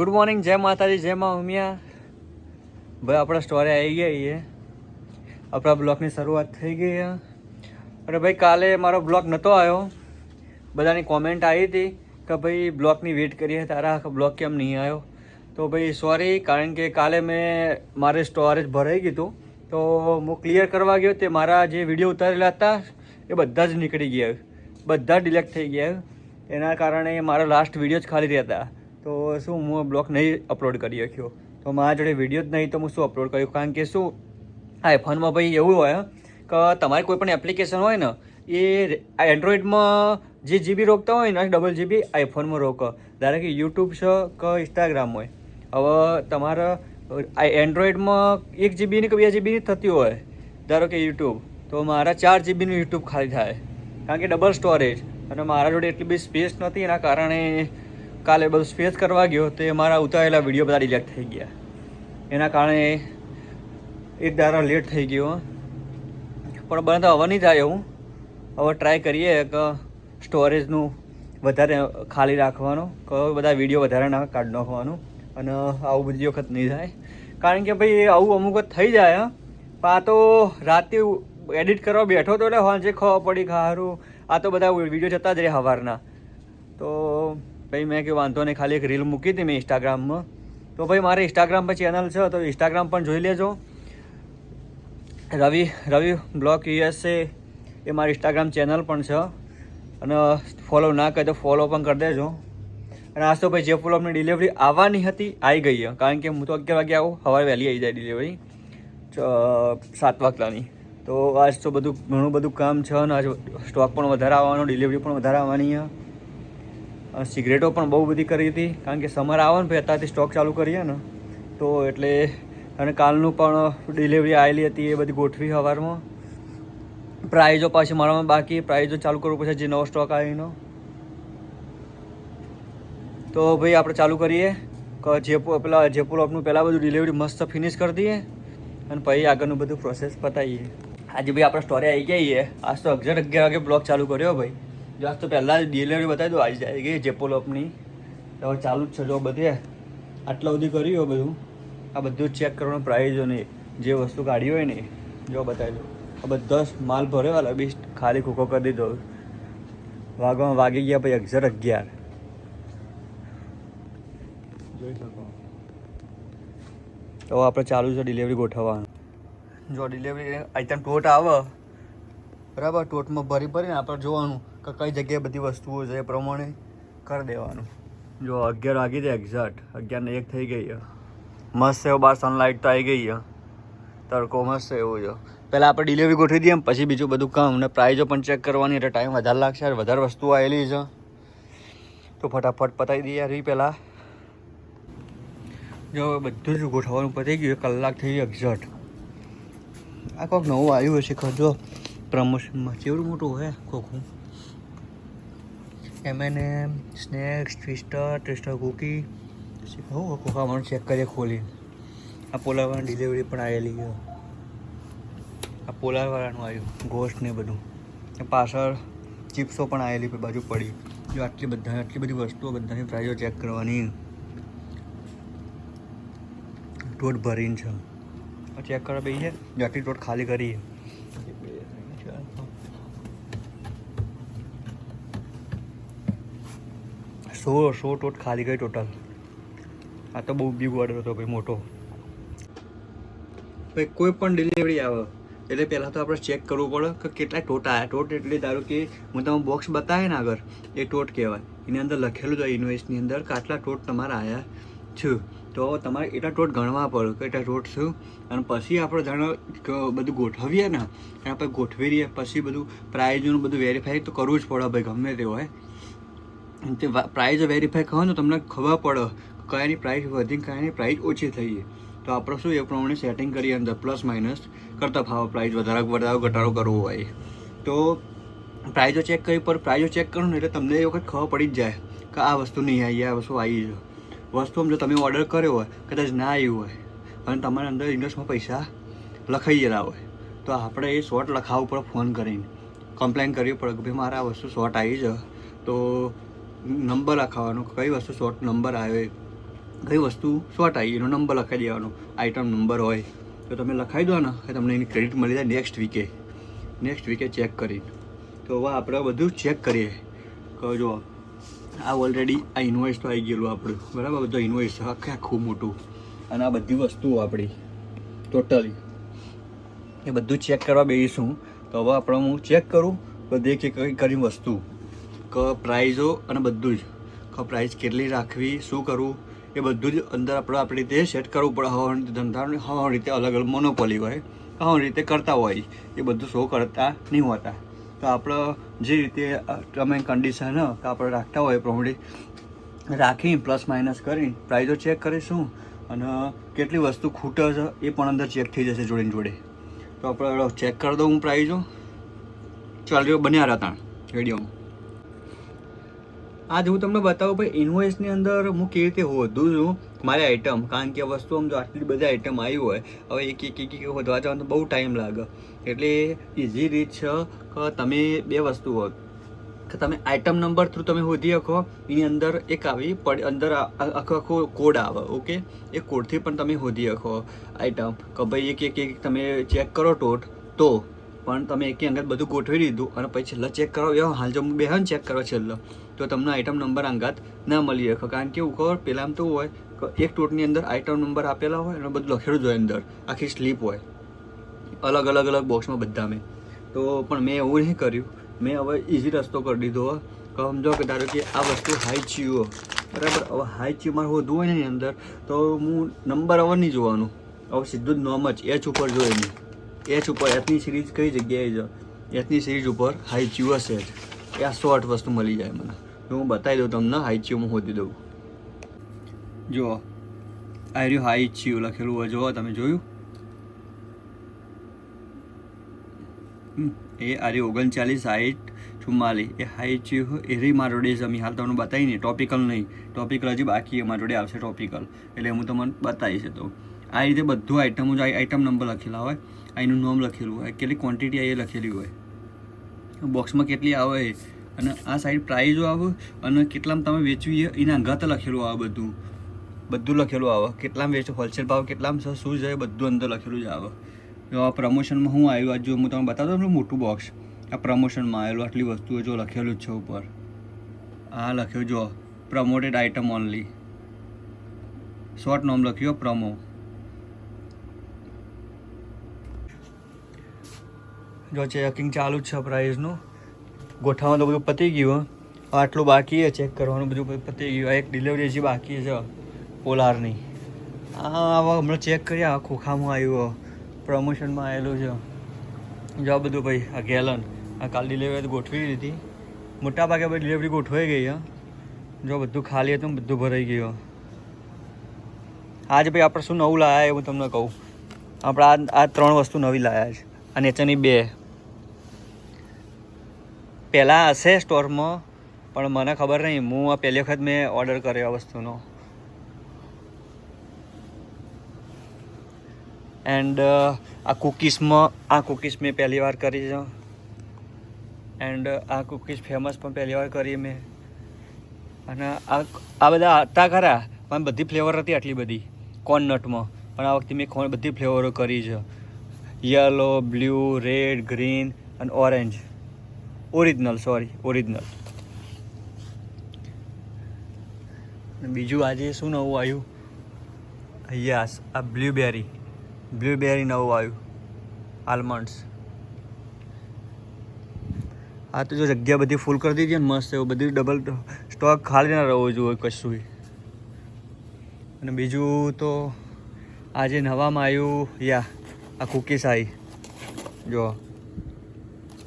Good morning જય માતાજી, જય મા ઉમિયા. ભાઈ, આપણા સ્ટોરે આવી ગયા છીએ. આપણા બ્લોગની શરૂઆત થઈ ગઈ અને ભાઈ, કાલે મારો બ્લોગ નહોતો આવ્યો. બધાની કોમેન્ટ આવી હતી કે ભાઈ બ્લોગની વેઇટ કરીએ, તારા બ્લોગ કેમ નહીં આવ્યો? તો ભાઈ સોરી કારણ કે કાલે મેં મારે સ્ટોરેજ ભરાઈ ગયું તો હું ક્લિયર કરવા ગયો તે મારા જે વીડિયો ઉતારેલા હતા, એ બધા જ નીકળી ગયા. બધા ડિલેક્ટ થઈ ગયા. એના કારણે મારો લાસ્ટ વીડિયો જ ખાલી રહ્યા હતા. તો શું હું બ્લોગ નહીં અપલોડ કરી શક્યો? તો મારા જોડે વીડિયો જ નહીં, તો હું શું અપલોડ કર્યું કારણ કે શું આઈફોનમાં ભાઈ એવું હોય કે તમારી કોઈ પણ એપ્લિકેશન હોય ને, એ એન્ડ્રોઈડમાં જે જીબી રોકતા હોય ને ડબલ જીબી આઈફોનમાં રોકો. ધારો કે યુટ્યુબ છે કે ઇન્સ્ટાગ્રામ હોય. હવે તમારા એન્ડ્રોઈડમાં એક જીબીની કે બે જીબીની થતી હોય, ધારો કે યુટ્યુબ તો મારા ચાર જીબીનું યુટ્યુબ ખાલી થાય. કારણ કે ડબલ સ્ટોરેજ અને મારા જોડે એટલી બધી સ્પેસ નથી, એના કારણે કાલે બધું સ્પેસ કરવા ગયો તે મારા ઉતારેલા વીડિયો બધા ડિલેક્ટ થઈ ગયા. એના કારણે એક દારા લેટ થઈ ગયો. પણ બને તો હવે નહીં થાય એવું. હવે ટ્રાય કરીએ કે સ્ટોરેજનું વધારે ખાલી રાખવાનું. કે બધા વીડિયો વધારે ના કાઢી નાખવાનું. અને આવું બધી વખત નહીં થાય. કારણ કે ભાઈ આવું અમુક વખત થઈ જાય. પણ આ તો રાતે એડિટ કરવા બેઠો તો એટલે હાંજે ખબર પડી ખારું આ તો બધા વીડિયો જતા જ રહે સવારના ભાઈ, મેં કે વાંધો નહીં, ખાલી એક રીલ મૂકી હતી મેં ઇન્સ્ટાગ્રામમાં તો ભાઈ, મારે ઇન્સ્ટાગ્રામ પર ચેનલ છે, તો ઇન્સ્ટાગ્રામ પણ જોઈ લેજો. રવિ રવિ બ્લોક યુએસએ એ મારી ઇન્સ્ટાગ્રામ ચેનલ પણ છે. અને ફોલો ના કરે તો ફોલો પણ કરી દેજો. અને આજ તો ભાઈ જે ફૂલોની ડિલિવરી આવવાની હતી આવી ગઈ કારણ કે હું તો અગિયાર વાગે આવું, સવારે વહેલી આવી જાય ડિલિવરી સાત વાગતાની તો આજ તો બધું ઘણું બધું કામ છે, અને આજ સ્ટોક પણ વધારે આવવાનો ડિલિવરી પણ વધારે આવવાની છે. સિગરેટો પણ બહુ બધી કરી હતી. કારણ કે સમર આવે ને ભાઈ અત્યારથી સ્ટોક ચાલુ કરીએ ને, તો એટલે અને કાલનું પણ ડિલિવરી આવેલી હતી એ બધી ગોઠવી સવારમાં પ્રાઇઝો પાછી મારામાં બાકી. પ્રાઇઝો ચાલુ કરવું પછી જે નવો સ્ટોક આવીનો તો ભાઈ આપણે ચાલુ કરીએ. કે જેપુર પેલા જેપુર આપનું પહેલાં બધું ડિલિવરી મસ્ત ફિનિશ કરી દઈએ અને પછી આગળનું બધું પ્રોસેસ પતાવીએ. આજે ભાઈ આપણે સ્ટોરી આવી ગઈએ આજ તો અગિયાર અગિયાર વાગે બ્લોગ ચાલુ કર્યો ભાઈ. જો તો પહેલાં જ ડિલિવરી બતાવી દો. આવી જાય ગઈ જેપોલ આપની તો હવે ચાલુ જ છે જો બધે. આટલા સુધી કર્યું બધું. આ બધું ચેક કરવાનું પ્રાઇઝો ને જે વસ્તુ કાઢી હોય ને જો બતાવી દો. આ બધા માલ ભર્યો વાલા બી ખાલી ખોખો કરી દીધો. વાગવામાં વાગી ગયા પછી અગિયાર અગિયાર. જોઈ શકો. તો આપણે ચાલુ છે ડિલિવરી ગોઠવવાનું. જો ડિલિવરી આઈટમ ટોટ આવે. બરાબર ટોટમાં ભરી ભરીને આપણે જોવાનું. કઈ જગ્યાએ બધી વસ્તુઓ છે એ પ્રમાણે કરી દેવાનું. જો અગિયાર વાગી દે એક્ઝેક્ટ અગિયાર ને એક થઈ ગઈ મસ્ત એવો બાર સનલાઇટ તો આવી ગઈ છે. તડકો મસ્ત એવો છે. પહેલાં આપણે ડિલિવરી ગોઠવી દઈએ પછી બીજું બધું કામ. ને પ્રાઇઝો પણ ચેક કરવાની એટલે ટાઈમ વધારે લાગશે વધારે વસ્તુઓ આવેલી છે. તો ફટાફટ પતાવી દઈએ યાર પહેલાં. જો બધું જ ગોઠવવાનું પતી ગયું. કલાક થઈ ગયો એક્ઝેક્ટ આ કોઈક નવું આવ્યું હશે ખજો પ્રમોશનમાં કેવડું મોટું હોય ખોખું M N snacks twister twister cookie કહું ખોખા મને ચેક કરીએ ખોલી આ પોલાવાળાની ડિલિવરી પણ આવેલી છે. આ પોલાવાળાનું આવ્યું ગોસ્ટ ને બધું. પાછળ ચિપ્સો પણ આવેલી બાજુ પડી. જો આટલી બધા, આટલી બધી વસ્તુઓ બધાની પ્રાઇઝો ચેક કરવાની. ટોટ ભરીને છે. ચેક કરવા બે છે. જો આટલી ટોટ ખાલી કરી છે. બે, ત્રણ, ચાર, પાંચ. સો સો ટોટ ખાલી ગઈ ટોટલ આ તો બહુ બિગ ઓર્ડર હતો ભાઈ, મોટો. ભાઈ, કોઈ પણ ડિલિવરી આવે, એટલે પહેલાં તો આપણે ચેક કરવું પડે કે કેટલા ટોટ આવ્યા ટોટ એટલે ધારો કે હું તમે બોક્સ બતાવે ને આગળ, એ ટોટ કહેવાય. એની અંદર લખેલું છે ઇન્વેસ્ટની અંદર કે આટલા ટોટ તમારા આવ્યા છે. તો તમારે એટલા ટોટ ગણવા પડે કે એટલા ટોટ છું. અને પછી આપણે જાણો બધું ગોઠવીએ ને પછી ગોઠવી રહીએ, પછી બધું પ્રાઇઝનું બધું વેરીફાઈ તો કરવું જ પડે, ભાઈ, ગમે તે હોય. તે પ્રાઇઝ વેરીફાઈ કરો તો તમને ખબર પડે કયાની પ્રાઇસ વધી કયાની પ્રાઇસ ઓછી થઈ તો આપણે શું, એ પ્રમાણે સેટિંગ કરીએ અંદર પ્લસ માઇનસ કરતા ફાવે પ્રાઇસ વધારો વધારો ઘટાડો કરવો હોય. તો પ્રાઇઝો ચેક કરી પર પ્રાઇઝો ચેક કરો ને એટલે તમને એ વખત ખબર પડી જ જાય કે આ વસ્તુ નહીં આવી, આ વસ્તુ આવી છે. વસ્તુ જો તમે ઓર્ડર કર્યો હોય, કદાચ ના આવ્યું હોય, અને તમારા અંદર ઇન્ડસ્ટમાં પૈસા લખાઈ ગયેલા હોય, તો આપણે એ શોર્ટ લખાવવું પડે ફોન કરીને કમ્પ્લેન કરવી પડે કે ભાઈ મારે આ વસ્તુ શોર્ટ આવી છે. તો નંબર લખાવવાનો કઈ વસ્તુ શોર્ટ નંબર આવે, કઈ વસ્તુ શોર્ટ આવી, એનો નંબર લખાઈ દેવાનો આઈટમ નંબર હોય, તો તમે લખાઈ દો ને, કે તમને એની ક્રેડિટ મળી જાય નેક્સ્ટ વીકે નેક્સ્ટ વીકે ચેક કરી તો હવે આપણે બધું ચેક કરીએ. કે જો, આ ઓલરેડી આ ઇન્વોઇસ તો આવી ગયેલું આપણું. બરાબર? બધું ઇન્વોઇસ આખે આખું મોટું. અને આ બધી વસ્તુઓ આપણી. ટોટલી એ બધું ચેક કરવા બેસીશું. તો હવે આપણે હું ચેક કરું બધી એક એક કરી વસ્તુ. કે પ્રાઇઝો અને બધું જ. કે પ્રાઇઝ કેટલી રાખવી, શું કરવું, એ બધું જ અંદર આપણે આપણી રીતે સેટ કરવું પડે. હવા ધંધાને હવા રીતે અલગ અલગ મોનોપોલી હોય હવા રીતે કરતા હોય, એ બધું શો કરતા નહીં હોતા. તો આપણે જે રીતે તમે કન્ડિશન કે આપણે રાખતા હોય પ્રમાણે રાખી પ્લસ માઇનસ કરી, પ્રાઇઝો ચેક કરીશું અને કેટલી વસ્તુ ખૂટે છે, એ પણ અંદર ચેક થઈ જશે જોડેને જોડે. તો આપણે ચેક કરી દઉં હું પ્રાઇઝો. ચાલ રહ્યો બન્યા હતા વિડીયોમાં આજ હું તમને બતાવું ભાઈ ઇન્વોઇસની અંદર હું કેવી રીતે હોધું છું, મારી આઈટમ કારણ કે વસ્તુ આમ જો આટલી બધી આઈટમ આવી હોય, હવે એક એક એક હોધવા જવાનું બહુ ટાઈમ લાગે. એટલે ઇઝી રીત છે કે તમે બે વસ્તુ હોત. કે તમે આઈટમ નંબર થ્રુ તમે શોધી શકો એની અંદર એક આવી પડ, અંદર આખો આખો કોડ આવે ઓકે એ કોડથી પણ તમે શોધી શકો આઈટમ કે ભાઈ એક એક એક તમે ચેક કરો ટોટ તો પણ તમે એકી અંગત બધું ગોઠવી દીધું અને પછી છેલ્લા ચેક કરો. એવો હાલ જો બેહન ચેક કરો છેલ્લો, તો તમને આઈટમ નંબર અંગાત ના મળી શકે કારણ કે એવું ખબર પહેલાં તો હોય કે એક ટોટની અંદર આઈટમ નંબર આપેલા હોય અને બધું લખેલું જ હોય અંદર. આખી સ્લીપ હોય. અલગ અલગ અલગ બોક્સમાં બધા મેં તો પણ મેં એવું નહીં કર્યું. મેં હવે ઇઝી રસ્તો કરી દીધો. કે સમજો કે ધારો કે આ વસ્તુ હાઈ ચીઓ બરાબર? હવે હાઈ ચીઓ મારે હોધવું હોય ને અંદર, તો હું નંબર હવે નહીં જોવાનું. હવે સીધું જ નોમ જ એચ ઉપર જોઈ નહીં એચ ઉપર એચની સિરીઝ કઈ જગ્યાએ જો? એચની સિરીઝ ઉપર હાઈચ્યુ હશે જ. એ આ શોર્ટ વસ્તુ મળી જાય મને. તો હું બતાવી દઉં તમને હાઈ હોતી દઉં. જુઓ. આ રહ્યું હાઈચ્યુ લખેલું હોય. જુઓ, તમે જોયું? એ આરી ઓગણચાલીસ સાઠ ચુમ્માલીસ. એ હાઈચ્યુ એ રહી મારો ડે જમી હાલ તમને બતાવી નહીં. ટોપિકલ નહીં. ટોપિકલ હજી બાકી મારો ડે આવશે ટોપિકલ એટલે હું તમને બતાવીશ એ તો. આ રીતે બધું આઈટમો જો આઈટમ નંબર લખેલા હોય. એનું નામ લખેલું હોય, કેટલી ક્વોન્ટિટી એ લખેલી હોય. બોક્સમાં કેટલી આવે અને આ સાઈડ પ્રાઇઝો આવે અને કેટલામાં તમે વેચવી એના અંગાત લખેલું આવે બધું. બધું લખેલું આવે. કેટલામાં વેચો હોલસેલ ભાવ કેટલામાં શું છે બધું અંદર લખેલું જ આવે. આ પ્રમોશનમાં હું આવ્યું આ જો હું તમને બતાવતો એટલું મોટું બોક્સ આ પ્રમોશનમાં આવેલું આટલી વસ્તુઓ જો લખેલું જ છે ઉપર. આ લખ્યું જો પ્રમોટેડ આઇટમ ઓનલી શોર્ટ નામ લખ્યું પ્રમો જો ચેકિંગ ચાલુ જ છે પ્રાઇઝનું ગોઠવવાનું બધું પતી ગયું આટલું બાકી છે ચેક કરવાનું બધું પતી ગયું. એક ડિલિવરી હજી બાકી છે પોલારની. આ હવે હમણાં ચેક કર્યા ખોખામાં આવ્યું પ્રમોશનમાં આવેલું છે જો બધું ભાઈ, આ ગેલન. આ કાલ ડિલિવરી ગોઠવી દીધી મોટા ભાગે બધી ડિલિવરી ગોઠવાઈ ગઈ, હા. જો બધું ખાલી હતું બધું ભરાઈ ગયું આજે ભાઈ આપણે શું નવું લાયા એ હું તમને કહું. આપણે આ આ ત્રણ વસ્તુ નવી લાયા છે. આ ચની બે. પહેલાં હશે સ્ટોરમાં, પણ મને ખબર નહીં. હું આ પહેલી વખત મેં ઓર્ડર કર્યો આ વસ્તુનો. એન્ડ આ કૂકીઝમાં આ કૂકીઝ મેં પહેલી વાર કરી છે. એન્ડ આ કૂકીઝ ફેમસ પણ પહેલી વાર કરી મેં. અને આ આ બધા હતા ખરા, પણ બધી ફ્લેવર હતી આટલી બધી. કોર્નનટમાં પણ આ વખતે મેં બધી ફ્લેવરો કરી છે. યલો બ્લુ રેડ ગ્રીન અને ઓરેન્જ ઓરિજિનલ સોરી ઓરિજિનલ બીજું આજે શું નવું આવ્યું? યસ, આ બ્લ્યુબેરી બ્લ્યુબેરી નવું આવ્યું. આલમંડ્સ આ તો જો જગ્યા બધી ફૂલ કરી દીધી ને મસ્ત એવું બધું ડબલ સ્ટોક ખાલી ના રહેવો જોઈએ કશું અને બીજું તો આજે નવામાં આવ્યું, યા આ કૂકીસ આવી જો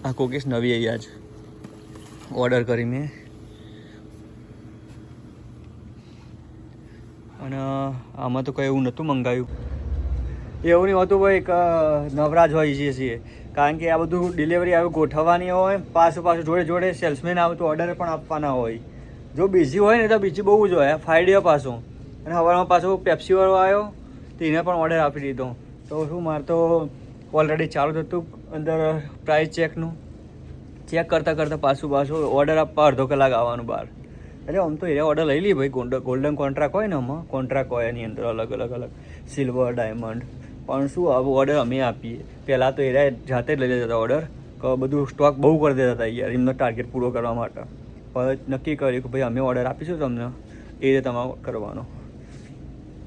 આ કૂકીસ નવી આવી આજ. ઓર્ડર કરી મેં. અને આમાં તો કંઈ એવું નહોતું મંગાવ્યું. એવું નહીં હોતું ભાઈ, એક નવરાજ હોય છે છીએ. કારણ કે આ બધું ડિલિવરી આવે ગોઠવવાની હોય, પાછું પાછું જોડે જોડે સેલ્સમેન આવે તો ઓર્ડર પણ આપવાના હોય. જો બીજી હોય ને તો બીજી બહુ જ હોય ફાઈવ પાછું. અને હવામાં પાછું પેપ્સીવાળો આવ્યો, તો એને પણ ઓર્ડર આપી દીધો. તો શું, મારે તો ઓલરેડી ચાલુ જ હતું અંદર પ્રાઇસ ચેકનું ચેક કરતાં કરતાં પાછું પાછું ઓર્ડર આપવા અડધો કલાક આવવાનું બહાર. એટલે આમ તો એ ઓર્ડર લઈ લઈએ ભાઈ. ગોલ્ડ ગોલ્ડન કોન્ટ્રાક્ટ હોય ને આમાં કોન્ટ્રાક્ટ હોય એની અંદર અલગ અલગ અલગ. સિલ્વર ડાયમંડ પણ શું આવું ઓર્ડર અમે આપીએ. પહેલાં તો એ જાતે જ લઈ લેતા હતા ઓર્ડર બધું સ્ટોક બહુ કરી દેતા હતા યાર, એમનો ટાર્ગેટ પૂરો કરવા માટે. પણ નક્કી કર્યું કે ભાઈ, અમે ઓર્ડર આપીશું તમને. એ રીતે તમારે કરવાનો.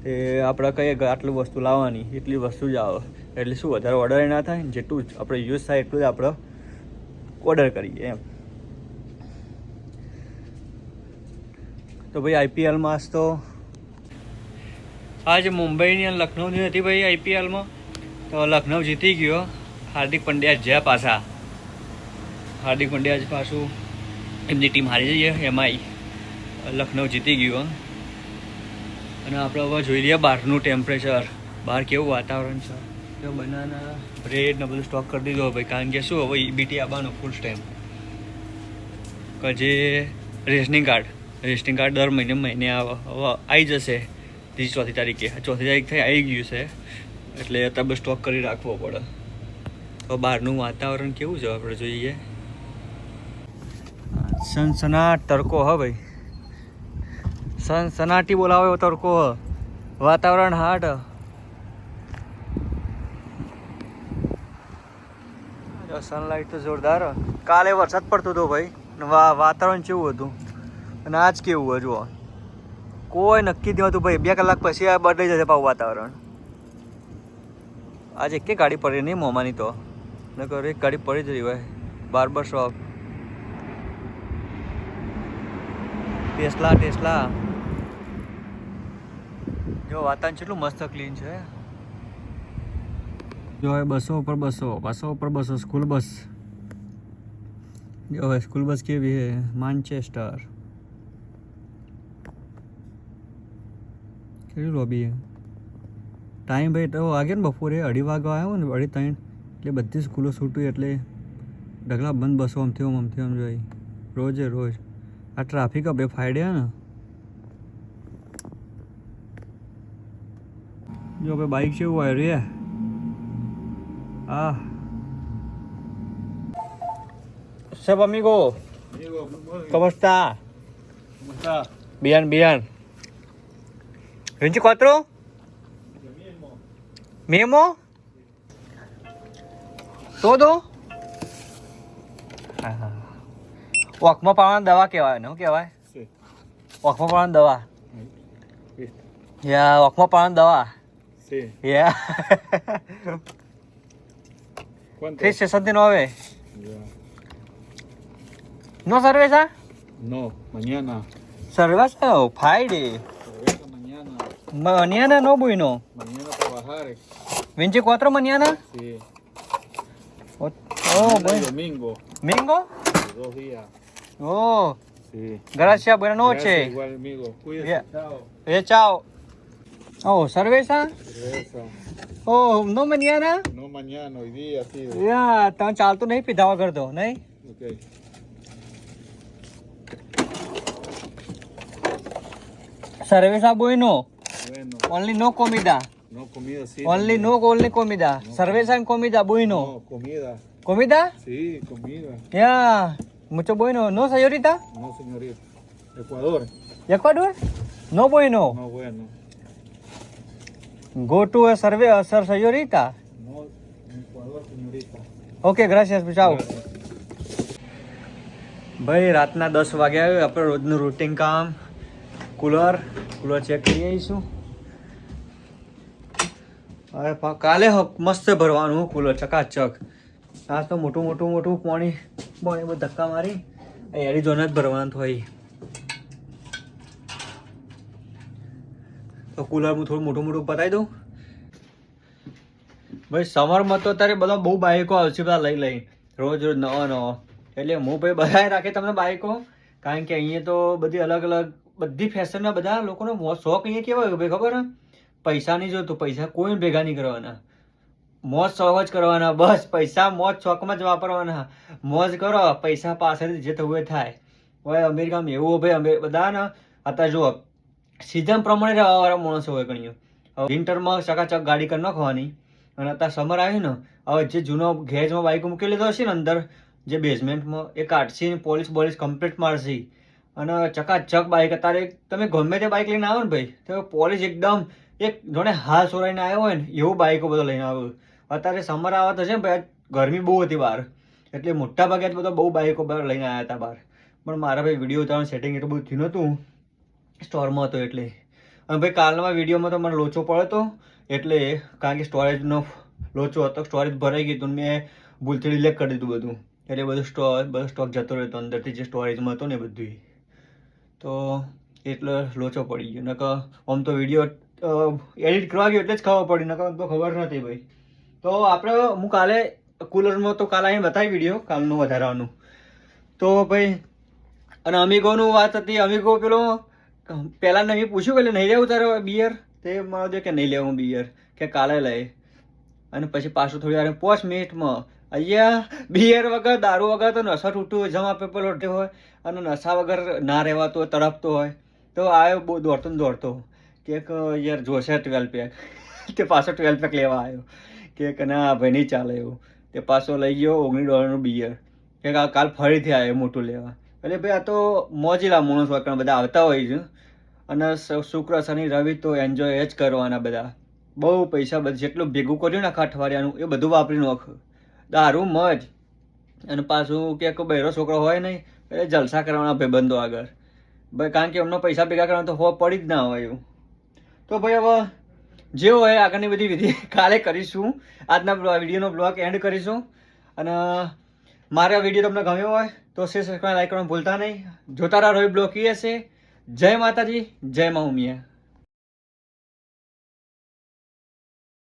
એ આપણે કહીએ કે આટલું વસ્તુ લાવવાની, એટલી વસ્તુ જ આવે. એટલે શું, વધારે ઓર્ડર ના થાય જેટલું જ. આપણે યુઝ થાય એટલું જ આપણે ઓર્ડર કરીએ એમ. તો ભાઈ આઈપીએલમાં આજ તો આજ મુંબઈની અને લખનૌની હતી ભાઈ આઈપીએલમાં તો લખનૌ જીતી ગયો. હાર્દિક પંડ્યા જ્યાં પાછા. હાર્દિક પંડ્યા જ પાછું એમની ટીમ હારી જઈએ એમાંય લખનૌ જીતી ગયું અને આપણે હવે જોઈ લઈએ બહારનું ટેમ્પરેચર બહાર કેવું વાતાવરણ છે. તો બનાના બ્રેડ ને બધું સ્ટોક કરી દીધો ભાઈ. કારણ કે શું હવે ઈબીટી આવવાનો ફૂલ ટાઈમ કે જે રેશનિંગ કાર્ડ રેશનિંગ કાર્ડ દર મહિને મહિને આવે હવે આવી જશે. ત્રીસ ચોથી તારીખે. ચોથી તારીખ થઈ આવી ગયું છે. એટલે અત્યારે બસ સ્ટોક કરી રાખવો પડે. તો બહારનું વાતાવરણ કેવું છે? આપણે જોઈએ. સનસનાટ તડકો હા ભાઈ. સનસનાટી બોલાવો એવો તડકો. વાતાવરણ હાટ સનલાઇટ તો જોરદાર. કાલે વરસાદ પડતો હતો ભાઈ વાતાવરણ કેવું હતું અને આજ કેવું હોય જુઓ કોઈ નક્કી જ નહોતું ભાઈ બે કલાક પછી આ બદલાઈ જશે પાછું વાતાવરણ આજે એકે ગાડી પડી નહીં મોમાની તો નકર એક ગાડી પડી જ રહી હોય બાર્બર શોપ ટેસ્લા ટેસ્લા જો, વાતાવરણ કેટલું મસ્ત ક્લીન છે. જો હવે બસો ઉપર બસો બસો ઉપર બસો સ્કૂલ બસ જો, હવે સ્કૂલ બસ કેવી છે? માન્ચેસ્ટર કેવી લોબી છે? ટાઈમ ભાઈ, તો વાગે ને બપોરે અઢી વાગવા આવ્યો ને, અઢી ત્રણ, એટલે બધી સ્કૂલો છૂટી, એટલે ઢગલા બંધ બસો આમથી આમ આમથી આમ જોઈ. રોજે રોજ. આ ટ્રાફિક બે ફાયડ્યા ને જો ભાઈ બાઇક કેવું આવ્યું રે Ah. Sep amigo, Amigo, muy bien. ¿cómo está? ¿Cómo está? Bien, bien. ¿24? Lo mismo. ¿Mismo? ¿Todo? વોકમાં પાવાની દવા કહેવાય ને શું કહેવાય Sí. વોકમાં પાવાની દવા ¿Viste? યા વોકમાં પાવાની દવા Sí. Yeah. ¿Cuánto? 369. Yeah. ¿No cerveza? No, mañana. ¿Cerveza o paire? Cerveza mañana. Mañana no, bueno. Mañana trabajar. ¿24 mañana? Sí. Oh, oh mañana bueno. Domingo. ¿Mingo? Dos días. Oh. Sí. Gracias, buenas noches. Igual, amigo. Cuídense. Yeah. Chao. Yeah, chao. Oh, cerveza? Regresa. Oh, no mañana. No mañana, hoy día, sí. યા તમે ચાલતું નહીં પીધા વગર તો નહીં Ok. cerveza bueno Bueno. only no comida No comida, sí. only también. no only comida cerveza and comida bueno No, comida. comida Sí, comida. yeah mucho bueno no señorita No, señorita. Ecuador. Ecuador no bueno No, bueno. Uh, sir señorita No, señorita. Okay ગ્રાસિયસ ચાઓ. ભાઈ રાતના દસ વાગે આવ્યો આપણે રોજનું routine કામ. Cooler cooler check કરી આવીશું. અરે કાલે મસ્ત ભરવાનું કુલર ચકાચક. આ તો મોટું મોટું મોટું પાણી પાણી ધક્કા મારી. એરિઝોના જ ભરવાનું હોય. તો કુલર હું થોડું મોટું મોટું બતાવી દઉં. ભાઈ સમરમાં તો અત્યારે બધા બહુ બાઈકો આવશે બધા લઈ લઈ. રોજ રોજ નવા નવા. એટલે હું ભાઈ બધાએ રાખે તમને બાઈકો. કારણ કે અહીંયા તો બધી અલગ અલગ, બધી ફેશનના બધા લોકોનો શોખ અહીંયા કેવા હોય ભાઈ ખબર? પૈસા નહીં જોતું, પૈસા કોઈ ભેગા નહીં કરવાના. મોજ શોખ જ કરવાના, બસ પૈસા મોજ શોખમાં જ વાપરવાના. મોજ કરો, પૈસા પાસેથી જે થવું એ થાય. હવે અમેરિકામાં એવું ભાઈ, અમે બધા ને અત્યારે જુઓ સિઝન પ્રમાણે રહેવાવાળા માણસો હોય ઘણીઓ હવે વિન્ટરમાં ચકાચક ગાડી કરી નાખવાની અને અત્યારે સમર આવ્યું ને, હવે જે જૂનો ગેરેજમાં બાઇક મૂકી લીધો હશે ને અંદર, જે બેઝમેન્ટમાં એ કાઢશે ને પોલીસ બોલીસ કમ્પ્લીટ મારશે. અને ચકાચક બાઇક અત્યારે તમે ગમે તે બાઇક લઈને આવો ને ભાઈ, તો પોલીસ એકદમ એક જોને હાલ સોરાઈને આવ્યો હોય ને, એવું બાઇકો બધો લઈને આવ્યો. અત્યારે સમર આવે તો છે ને ભાઈ, ગરમી બહુ હતી બહાર. એટલે મોટા ભાગે બધા બહુ બાઇકો બહાર લઈને આવ્યા હતા બહાર. પણ મારા ભાઈ વીડિયો ઉતારવાનું સેટિંગ એટલું બધું થયું નહોતું. સ્ટોરમાં હતો એટલે. અને ભાઈ કાલના વિડીયોમાં તો મને લોચો પડ્યો હતો, એટલે કારણ કે સ્ટોરેજનો લોચો હતો, સ્ટોરેજ ભરાઈ ગયું હતું મેં ભૂલથી ડિલેટ કરી દીધું બધું. એટલે બધું સ્ટોક બધો સ્ટોક જતો રહ્યો અંદરથી જે સ્ટોરેજમાં હતો ને બધું તો એટલો લોચો પડી ગયો. નકર આમ તો વીડિયો એડિટ કરવા ગયો એટલે જ ખબર પડી, નકર તો ખબર નથી ભાઈ. તો આપણે હું કાલે કુલરમાં તો કાલે અહીં બતાવી વીડિયો કાલનું વધારવાનું તો ભાઈ, અને અમિકોનું વાત હતી અમિકો પેલો પહેલાં મેં પૂછ્યું કે નહીં લેવું તારે બિયર તે મારો દે કે નહીં લેવું બિયર કે કાલે લઈ. અને પછી પાછું થોડી વાર પાંચ મિનિટમાં અહીંયા બિયર વગર, દારૂ વગર તો નશા તૂટું જમા પેપર લોટે હોય, અને નશા વગર ના રહેવાતો હોય, તડપતો હોય. તો આવ્યો બહુ દોડતો ને દોડતો. કે યાર જોશે ટ્વેલ્વ પેક તે પાછો ટ્વેલ્વ પેક લેવા આવ્યો કે ના ભાઈ નહીં ચાલે એવું. તે પાછો લઈ ગયો ઓગણીસ ડોલરનું બિયર કે કાલ ફરીથી આવ્યો મોટું લેવા. એટલે ભાઈ આ તો મોજીલા માણસ હોય કારણ બધા આવતા હોય છે. અને શુક્ર, શનિ, રવિ તો એન્જોય જ કરવાના બધા. બહુ પૈસા બધું જેટલું ભેગું કર્યું ને આખા અઠવાડિયાનું, એ બધું વાપરી નાખ. દારૂ, મજ. અને પાછું કે બહેરો છોકરો હોય નહીં એટલે જલસા કરવાના ભાઈબંધો આગળ. ભાઈ, કારણ કે એમનો પૈસા ભેગા કરવાનો તો હો પડી જ ના હોય એવું. તો ભાઈ, હવે જે હોય આગળની બધી વિધિ કાલે કરીશું. આજના વિડીયોનો બ્લોગ એન્ડ કરીશું. અને મારા વીડિયો તમને ગમ્યો હોય તો શેર સબસ્ક્રાઈબ લાઈક કરવાનું ભૂલતા નહીં. જોતા રહો બ્લોગ એ હશે. જય માતાજી જય મા ઉમિયા